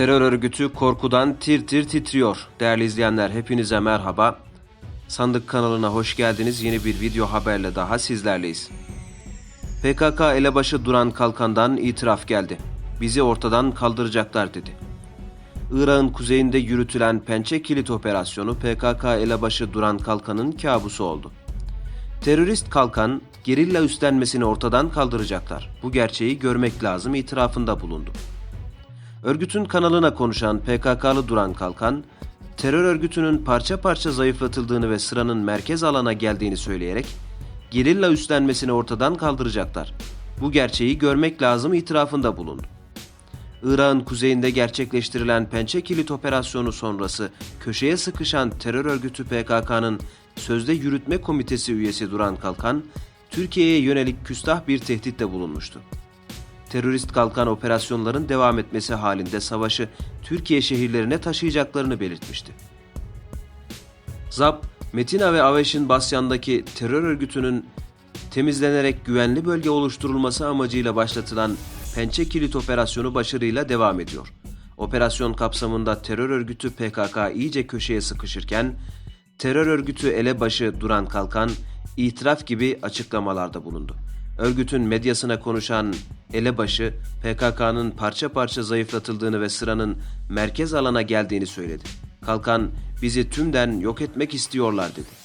Terör örgütü korkudan tir tir titriyor. Değerli izleyenler hepinize merhaba. Sandık kanalına hoş geldiniz. Yeni bir video haberle daha sizlerleyiz. PKK elebaşı Duran Kalkan'dan itiraf geldi. Bizi ortadan kaldıracaklar dedi. Irak'ın kuzeyinde yürütülen Pençe Kilit Operasyonu PKK elebaşı Duran Kalkan'ın kabusu oldu. Terörist Kalkan, gerilla üstlenmesini ortadan kaldıracaklar. Bu gerçeği görmek lazım itirafında bulundu. Örgütün kanalına konuşan PKK'lı Duran Kalkan, terör örgütünün parça parça zayıflatıldığını ve sıranın merkez alana geldiğini söyleyerek, gerilla üstlenmesini ortadan kaldıracaklar. Bu gerçeği görmek lazım itirafında bulundu. Irak'ın kuzeyinde gerçekleştirilen Pençe Kilit operasyonu sonrası köşeye sıkışan terör örgütü PKK'nın sözde yürütme komitesi üyesi Duran Kalkan, Türkiye'ye yönelik küstah bir tehditte bulunmuştu. Terörist kalkan operasyonların devam etmesi halinde savaşı Türkiye şehirlerine taşıyacaklarını belirtmişti. ZAP, Metina ve Aveş'in Basyan'daki terör örgütünün temizlenerek güvenli bölge oluşturulması amacıyla başlatılan Pençe Kilit operasyonu başarıyla devam ediyor. Operasyon kapsamında terör örgütü PKK iyice köşeye sıkışırken, terör örgütü elebaşı Duran Kalkan itiraf gibi açıklamalarda bulundu. Örgütün medyasına konuşan elebaşı PKK'nın parça parça zayıflatıldığını ve sıranın merkez alana geldiğini söyledi. Kalkan bizi tümden yok etmek istiyorlar dedi.